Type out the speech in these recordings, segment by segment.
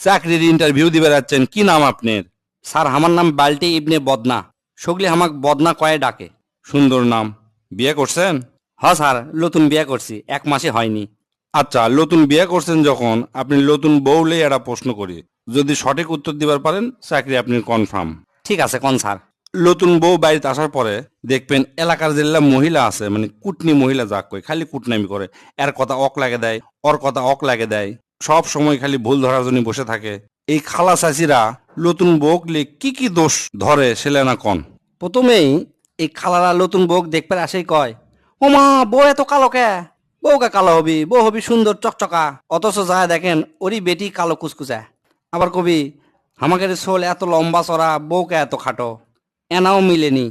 চাকরির ইন্টারভিউ দিবে যাচ্ছেন কি নাম আপনার? স্যার আমার নাম বাল্টি ইবনে বদনা। সগলি আমাক বদনা কয়ে ডাকে। সুন্দর নাম। বিয়ে করছেন? হ স্যার নতুন বিয়ে করছি এক মাসে হয়নি। আচ্ছা নতুন বিয়ে করছেন যখন আপনি নতুন বউলে একটা প্রশ্ন করি। যদি সঠিক উত্তর দিবার পারেন চাকরি আপনি কনফার্ম ঠিক আছে কোন স্যার? নতুন বউ বাড়িতে আসার পরে দেখবেন এলাকার যেগুলা মহিলা আছে মানে কুটনি মহিলা যাক কই খালি কুটনামি করে। এর কথা অক লাগে দেয় ওর কথা অক লাগে দেয়। সব সময় খালি ভুল ধরার জন্য বসে থাকে। এই খালা চাচিরা নতুন বউকলে কি কি দোষ ধরে সেলে না কন? প্রথমেই এই খালারা নতুন বউক দেখতে আসেই কয়, ও মা, বউ এত কালো কে? বউকে কালো হবি, বউ হবি সুন্দর চকচকা, অথচ যা দেখেন ওরই বেটি কালো কুচকুচা। আবার কবি, আমাকে শোল, এত লম্বা চড়া, বউকে এত খাটো। এনাও মিলেনি।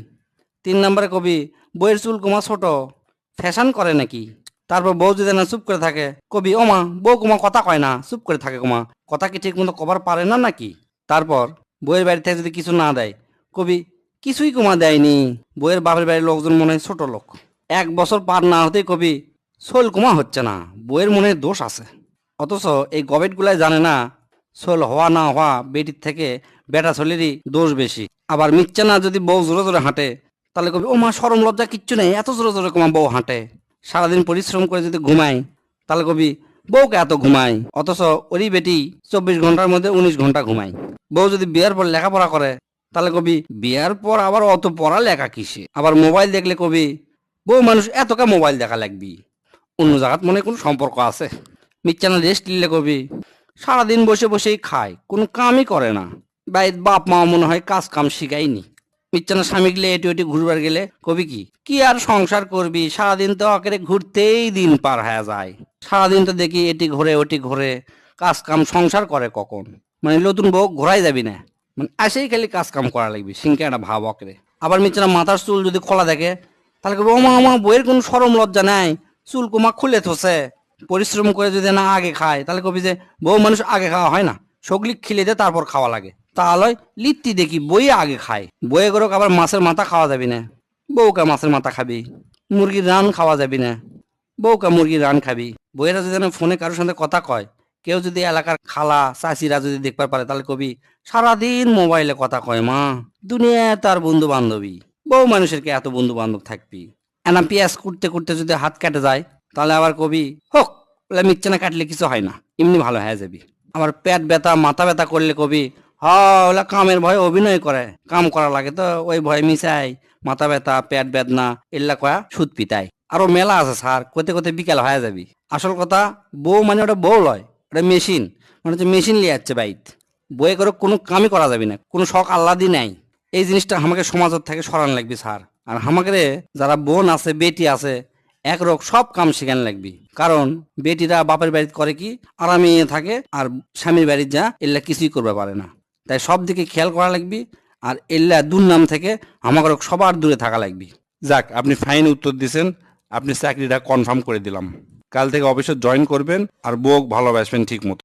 তিন নম্বরে কবি, বইয়ের চুল কুমা ছোট, ফ্যাশন করে নাকি? তারপর বউ যদি না চুপ করে থাকে, কবি ও মা বউ কুমা কথা কয় না, চুপ করে থাকে কুমা। কথা কি ঠিক মতো কবার পারে না নাকি? তারপর বইয়ের বাড়ি থেকে যদি কিছু না দেয়, কবি, কিছুই কুমা দেয়নি। বইয়ের বাপের বাড়ির লোকজন মনে হয় ছোট লোক। এক বছর পার না হতেই কবি সোল কুমা হচ্ছে না। বইয়ের মনে দোষ আছে। অথচ এই গবেটগুলাই জানে না সোল হওয়া না হওয়া বেটির থেকে বেটা ছেলেরই দোষ বেশি। আবার মিথ্যা না যদি বউ জোরে জোরে হাঁটে, তাহলে কবি ও মা সরম লজ্জা কিচ্ছু নেই, এত জোরে জোরে কুমা বউ হাঁটে। সারাদিন পরিশ্রম করে যদি ঘুমায় তাহলে কবি, বউকে এত ঘুমায় অথচ ওরই বেটি চব্বিশ ঘণ্টার মধ্যে উনিশ ঘণ্টা ঘুমায়। বউ যদি বিয়ার পর লেখাপড়া করে, তাহলে কবি, বিয়ার পর আবার অত পড়া লেখা কিসে? আবার মোবাইল দেখলে কবি, বউ মানুষ এতকা মোবাইল দেখা লাগবি। অন্য জায়গাত মনে কোনো সম্পর্ক আছে? মিচ্ছানা রেস্ট নিলে কবি, সারাদিন বসে বসেই খায়, কোনো কামই করে না। বাইর বাপ মা মনে হয় কাজ কাম শিখায়নি। মিচ্ছানা স্বামী গেলে এটি ওটি ঘুরবার গেলে কবি কি? কি আর সংসার করবি? সারাদিন তো আকারে ঘুরতেই দিন পার হয়ে যায়। সারাদিন তো দেখি এটি ঘোরে, ওটি ঘোরে। কাজ কাম সংসার করে কখন? মানে নতুন বউ ঘোরাই যাবি না? মানে আসেই খালি কাজ কাম করা লাগবে সিংকে একটা ভাব অকরে আবার মিচ্ছানা মাথার চুল যদি খোলা দেখে, তাহলে কবি, ওমা আমা বইয়ের কোনো সরম লজ্জা নাই। চুল কুমা খুলে থসে। পরিশ্রম করে যদি না আগে খায়, তাহলে কবি যে বউ মানুষ আগে খাওয়া হয় না। সগলি খিলে দে তারপর খাওয়া লাগে। তাহলে লিট্টি দেখি বই আগে খায়। বইয়ে করে আবার মাছের মাথা খাওয়া যাবি না। বউকা মাছের মাথা খাবি, মুরগির রান খাওয়া যাবি না। বউকা মুরগির রান খাবি। বইয়েরা যদি ফোনে কারোর সাথে কথা কয়, কেউ যদি এলাকার খালা চাচিরা যদি দেখবার পারে, তাহলে কবি, সারাদিন মোবাইলে কথা কয় মা দুনিয়া তার বন্ধু বান্ধবী বউ মানুষের কে এত বন্ধু বান্ধব থাকবি? এনা পেঁয়াজ কুটতে কুটতে যদি হাত কেটে যায়, তাহলে আবার কবি, হোক মিচ্ছে না কাটলে কিছু হয় না, এমনি ভালো হয়ে যাবি। আবার পেট ব্যথা, মাথা ব্যথা করলে কবি হ ওলা কামের ভয়ে অভিনয় করে। কাম করা লাগে তো, ওই ভয় মিশাই, মাথা ব্যথা, পেট বেদনা, এল্লা কয়া সুদ পিতাই আরও মেলা আছে স্যার কোতে কোতে বিকেল হয়ে যাবি। আসল কথা, বউ মানে ওটা বউ লয়, ওটা মেশিন মানে হচ্ছে মেশিন লিয়ে যাচ্ছে বাইত। বইয়ে করে কোনো কামই করা যাবে না, কোনো শখ আল্লাদি নাই। এই জিনিসটা আমাকে সমাজের থেকে সরান লাগবে স্যার। আর আমাকে যারা বোন আছে, বেটি আছে, এক রোগ সব কাম শিখান লাগবি। কারণ বেটিরা বাপের বাড়িতে করে কি, আরামে থাকে, আর স্বামীর বাড়ির যা, এল্লা কিছুই করবে পারে না। তাই সব দিকে খেয়াল করা লাগবি আর এল্লা দুর্নাম থেকে আমাকে সবার দূরে থাকা লাগবি। যাক, আপনি ফাইন উত্তর দিছেন, আপনি চাকরিটা কনফার্ম করে দিলাম। কাল থেকে অফিসে জয়েন করবেন আর বউক ভালোবাসবেন ঠিক মতো